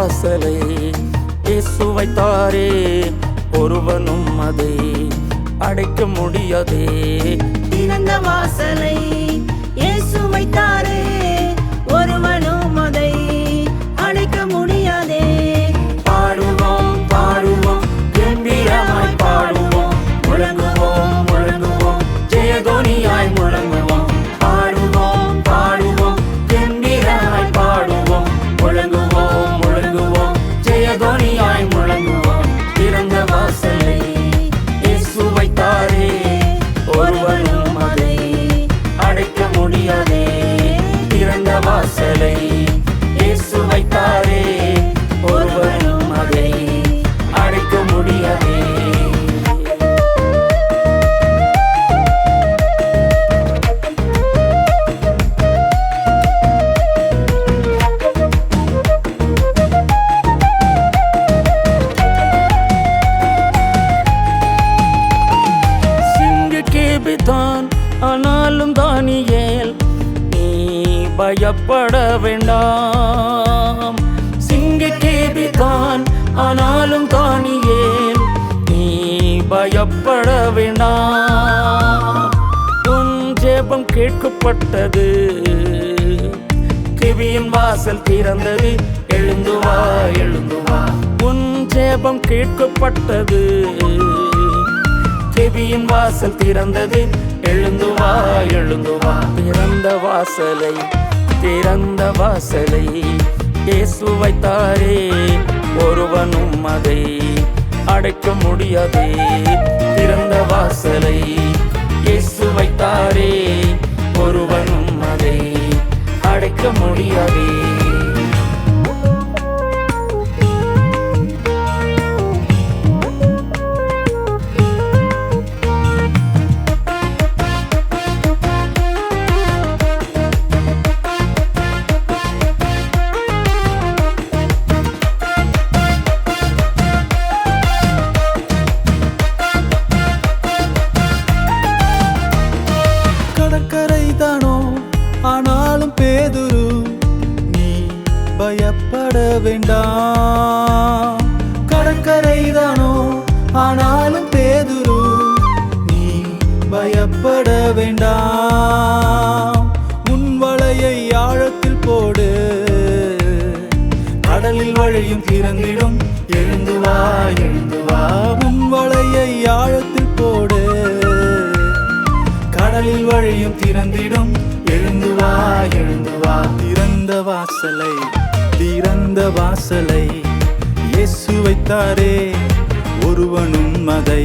வாசலை இயேசுவை தாரே ஒருவனும் அதை அடைக்க முடியாதே. திறந்த வாசலை இயேசுவை தாரே தான் ஆனாலும் தானியேல் நீ பயப்பட வேண்டாம். சிங்க கேபிதான் ஆனாலும் தானியேல் நீ பயப்பட வேண்டாம். உன் ஜெபம் கேட்கப்பட்டது கிவியின் வாசல் திறந்தது. எழுந்துவா எழுந்துவா. உன் ஜெபம் கேட்கப்பட்டது. செவியின் வாசல் திறந்தது. எழுந்து வா எழுந்து வா. திறந்த வாசலை திறந்த வாசலை. இயேசு வைத்தாரே ஒருவனும் அதை அடைக்க முடியாது. திறந்த வாசலை இயேசு வைத்தாரே ஒருவனும் அதை அடைக்க முடியாதே. வேண்டாம். கடற்கரைதானோ? ஆனாலும் பேதுரு நீ பயப்பட வேண்டாம். உன் வலையை ஆழத்தில் போடு. கடலில் வழியும் திறந்திடும். எழுந்து வா எழுந்து வா. உன் வலையை ஆழத்தில் போடு. கடலில் வழியும் திறந்திடும். எழுந்து வா எழுந்து வா. திறந்த வாசலை திறந்த வாசலை இயேசு வைத்தாரே ஒருவனும் அதை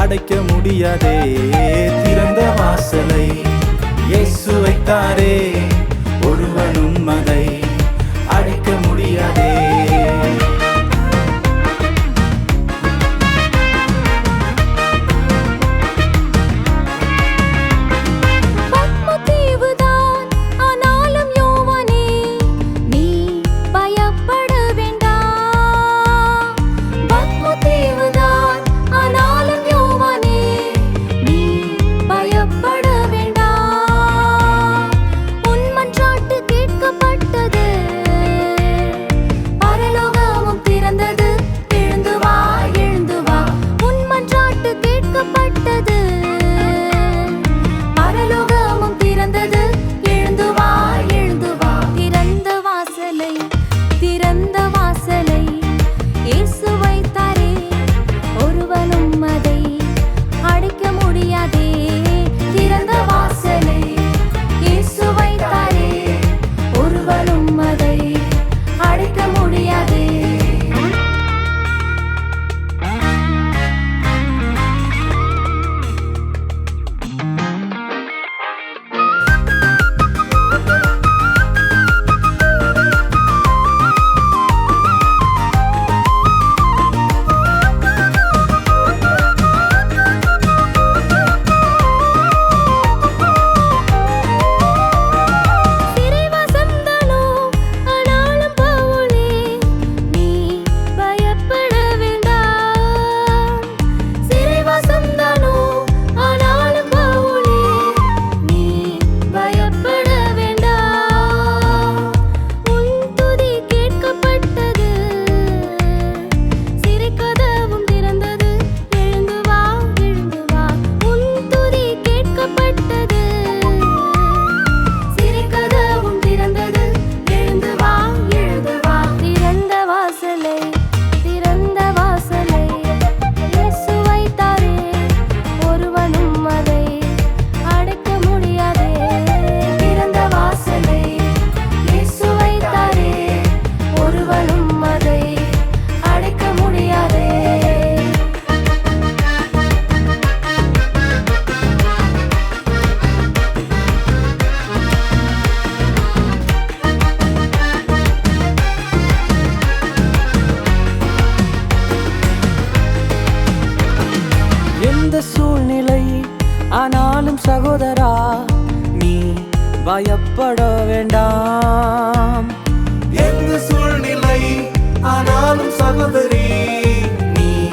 அடைக்க முடியாதே. திறந்த வாசலை இயேசு வைத்தாரே ஒருவனும் அதை அடைக்க முடியாதே. மறைக்கப்பட்டது பரலோக ஆனாலும் சகோதரா நீ பயப்பட வேண்டாம். எந்த சூழ்நிலை ஆனாலும் சகோதரி நீ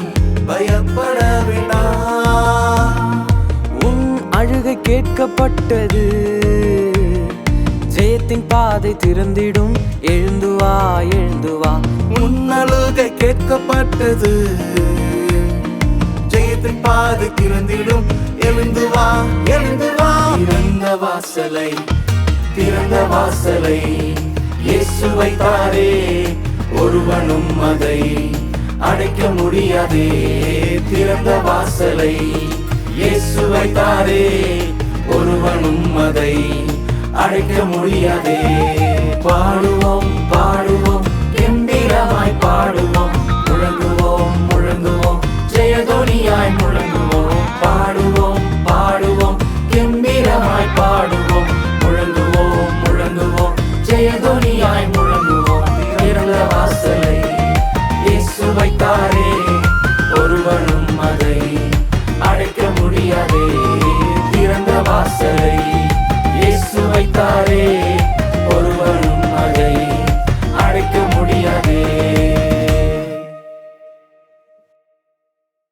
பயப்பட வேண்டாம். உன் அழுகை கேட்கப்பட்டது ஜெயத்தின் பாதை திறந்திடும். எழுந்து வா எழுந்து வா. முன்னழுகை கேட்கப்பட்டது. இதயத்தின் பாது திறந்திடும். எழுந்து வா எழுந்து வா. இறந்த வாசலை திறந்த வாசலை. இயேசுவை தாரே ஒருவனும் அதை அடைக்க முடியாதே. திறந்த வாசலை இயேசுவை தாரே ஒருவனும் அதை அடைக்க முடியாதே. பாடுவோம் பாடுவோம் கெம்பீரமாய் பாடுவோம். ധ്വനിയായി മുഴങ്ങുവോ? പാടുവോ?